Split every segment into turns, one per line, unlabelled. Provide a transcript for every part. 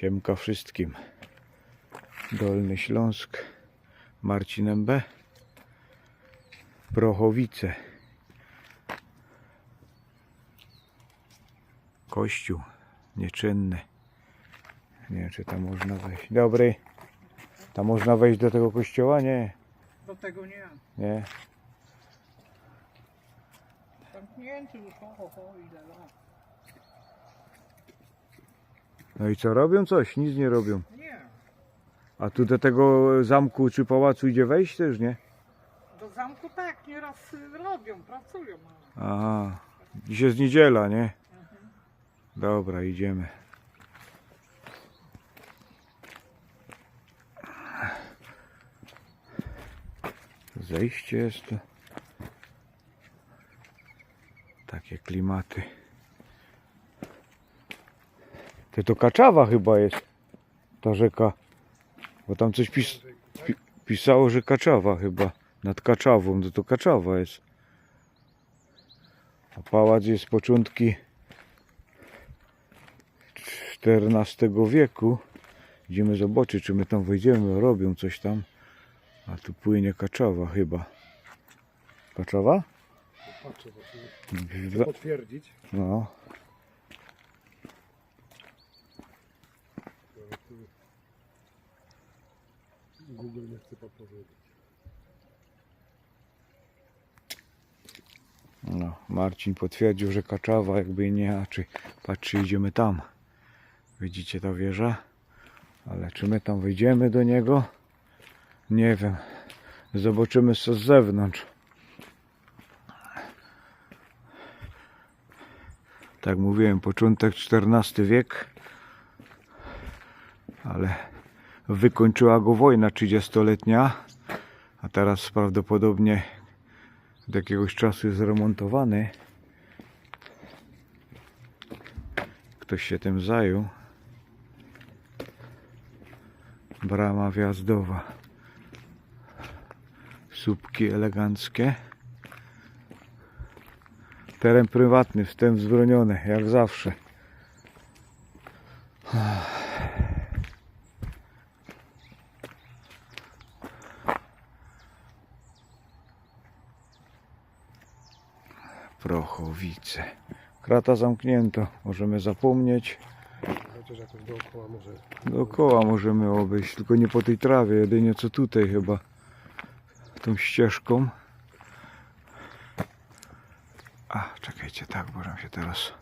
Siemka wszystkim. Dolny Śląsk. Marcinem B. Prochowice. Kościół nieczynny. Nie wiem, czy tam można wejść. Dobry. Tam można wejść do tego kościoła? Nie.
Do tego nie.
Nie.
Zamknięty już, ho, ho, ho, ile lat.
No i co, robią coś? Nic nie robią.
Nie.
A tu do tego zamku czy pałacu idzie wejść też, nie?
Do zamku tak, nieraz robią, pracują.
Aha. Dziś jest niedziela, nie? Dobra, idziemy. Zejście jest. Takie klimaty. To to Kaczawa chyba jest. Ta rzeka. Bo tam coś pis pi pisało, że Kaczawa chyba. Nad Kaczawą. To to Kaczawa jest. A pałac jest z początki XIV wieku. Idziemy zobaczyć, czy my tam wejdziemy. Robią coś tam. A tu płynie Kaczawa chyba. Kaczawa?
Patrzę potwierdzić.
No.
ale tu Google nie chce podpowiedzieć.
No, Marcin potwierdził, że Kaczawa, jakby nie inaczej. Patrzy, idziemy tam. Widzicie ta wieża? Ale czy my tam wejdziemy do niego? Nie wiem. Zobaczymy co z zewnątrz. Tak mówiłem, początek XIV wiek. Ale wykończyła go wojna 30-letnia. A teraz prawdopodobnie od jakiegoś czasu jest remontowany. Ktoś się tym zajął. Brama wjazdowa. Słupki eleganckie. Teren prywatny, wstęp wzbroniony, jak zawsze. Prochowice. Krata zamknięta, możemy zapomnieć.
Chociaż jakoś dookoła może.
Dookoła możemy obejść, tylko nie po tej trawie, jedynie co tutaj chyba. Tą ścieżką. A, czekajcie, tak, bo nam się teraz...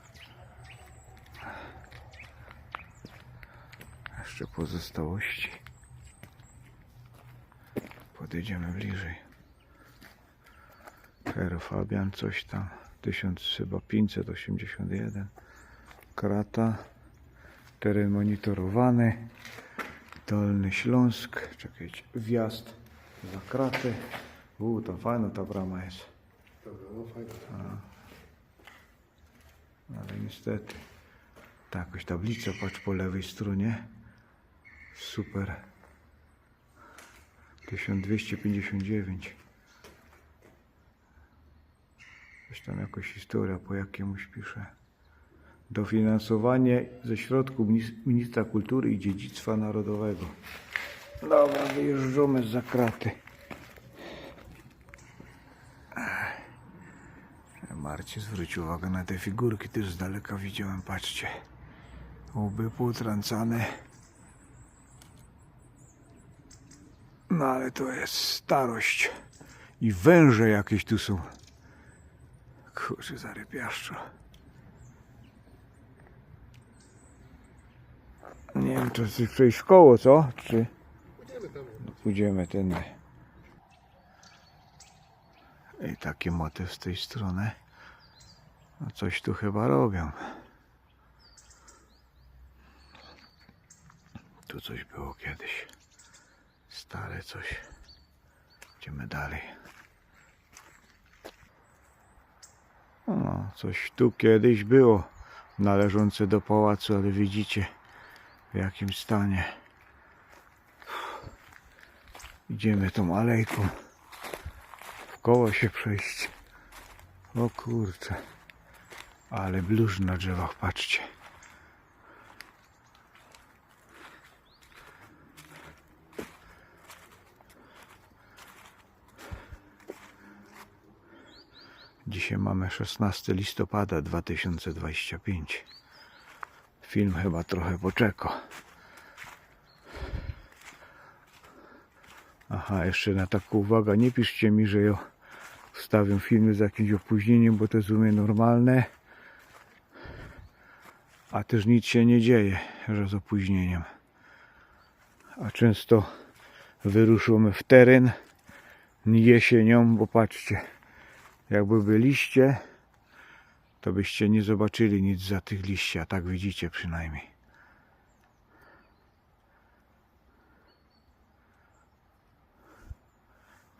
Jeszcze pozostałości. Podjedziemy bliżej. Herr Fabian, coś tam. 1000 chyba 581. Krata. Teren monitorowany. Dolny Śląsk. Czekajcie. Wjazd za kratę. U, to fajna ta brama jest.
No fajnie.
Ale niestety. Tak, jakoś tablica, patrz po lewej stronie. Super. 1259. Coś tam jakoś historia po jakiemuś pisze. Dofinansowanie ze środków minis- Ministra Kultury i Dziedzictwa Narodowego. Dobra, wyjeżdżamy za kraty. Marcie zwróć uwagę na te figurki, też z daleka widziałem, patrzcie. Łby półtrącane. No ale to jest starość. I węże jakieś tu są. Kurczę, zarypiaszczo. Nie wiem, czy chcesz przejść w koło, co? Czy
Pójdziemy tam.
pójdziemy tędy. I takie motyw z tej strony. No coś tu chyba robią. Tu coś było kiedyś. Stare coś. Idziemy dalej. No, coś tu kiedyś było należące do pałacu, ale widzicie w jakim stanie. Idziemy tą alejką. W koło się przejść. O kurczę. Ale bluż na drzewach, patrzcie. Dzisiaj mamy 16 listopada 2025. Film chyba trochę poczeka. Aha, jeszcze na taką uwagę, nie piszcie mi, że ja wstawiam filmy z jakimś opóźnieniem, bo to jest u mnie normalne. A też nic się nie dzieje, że z opóźnieniem. A często wyruszamy w teren jesienią, bo patrzcie, jakby byliście, to byście nie zobaczyli nic za tych liści, a tak widzicie przynajmniej.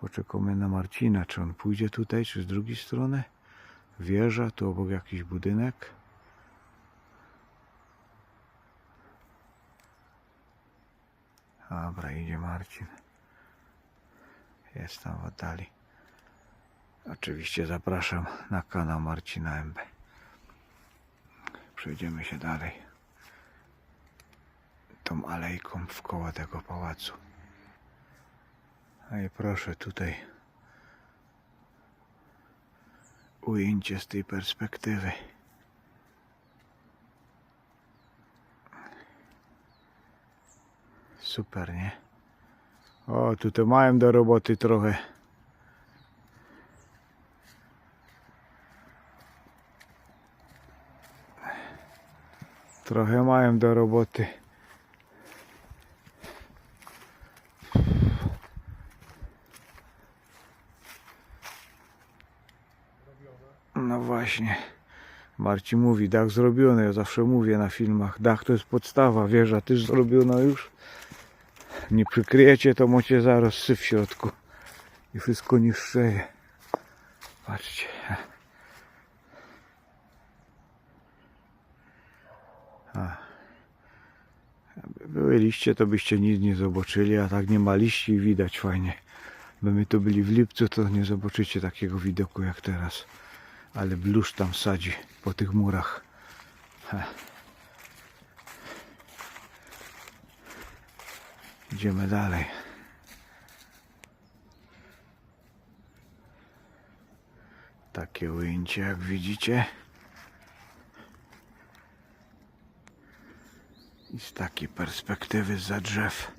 Poczekamy na Marcina, czy on pójdzie tutaj, czy z drugiej strony. Wieża, tu obok jakiś budynek. Dobra, idzie Marcin. Jest tam w oddali. Oczywiście zapraszam na kanał Marcina MB. Przejdziemy się dalej. Tą alejką w koło tego pałacu. A i proszę tutaj ujęcie z tej perspektywy. Super, nie? O, tutaj mają do roboty trochę. Trochę mają do roboty. No właśnie. Marcin mówi, dach zrobiony. Ja zawsze mówię na filmach, dach to jest podstawa, wieża też zrobiona już. Nie przykryjecie, to macie zaraz syf w środku. I wszystko niszczeje. Patrzcie. Jakby były liście, to byście nic nie zobaczyli, a tak nie ma liści i widać fajnie. By my tu byli w lipcu, to nie zobaczycie takiego widoku jak teraz. Ale blusz tam sadzi po tych murach. Ha. Idziemy dalej. Takie ujęcie jak widzicie. I z takiej perspektywy za drzew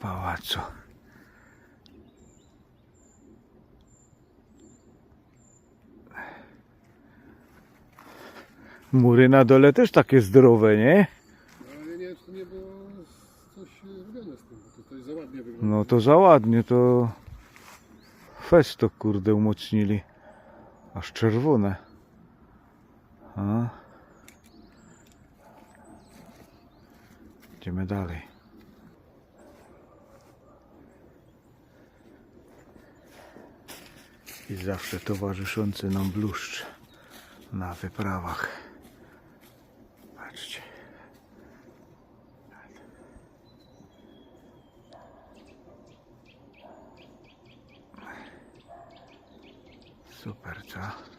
pałacu. Mury na dole też takie zdrowe, nie?
No, ale nie wiem, czy to nie było coś robione z tym, to coś za ładnie wygląda.
No to za ładnie, to festo kurde umocnili. Aż czerwone. A. Idziemy dalej. I zawsze towarzyszący nam bluszcz na wyprawach. Patrzcie. Super, co?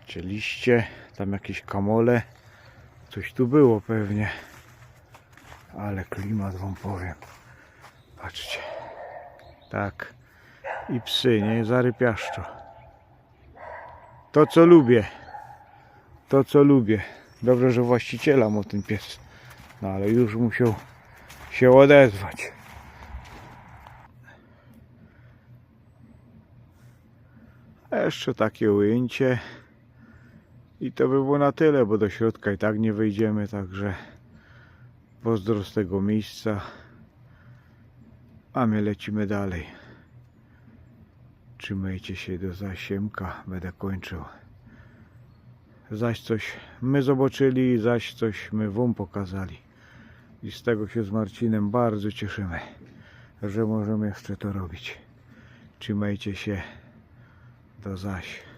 Patrzcie, liście, tam jakieś kamole. Coś tu było pewnie. Ale klimat wam powiem. Patrzcie. Tak. I psy, nie? Zarypiaszczo. To co lubię. To co lubię. Dobrze, że właściciela mu ten pies. No ale już musiał się odezwać. Jeszcze takie ujęcie. I to by było na tyle, bo do środka i tak nie wejdziemy, także pozdro z tego miejsca. A my lecimy dalej. Trzymajcie się do zasiemka, będę kończył. Zaś coś my zobaczyli, zaś coś my wam pokazali. I z tego się z Marcinem bardzo cieszymy, że możemy jeszcze to robić. Trzymajcie się. Do zaś.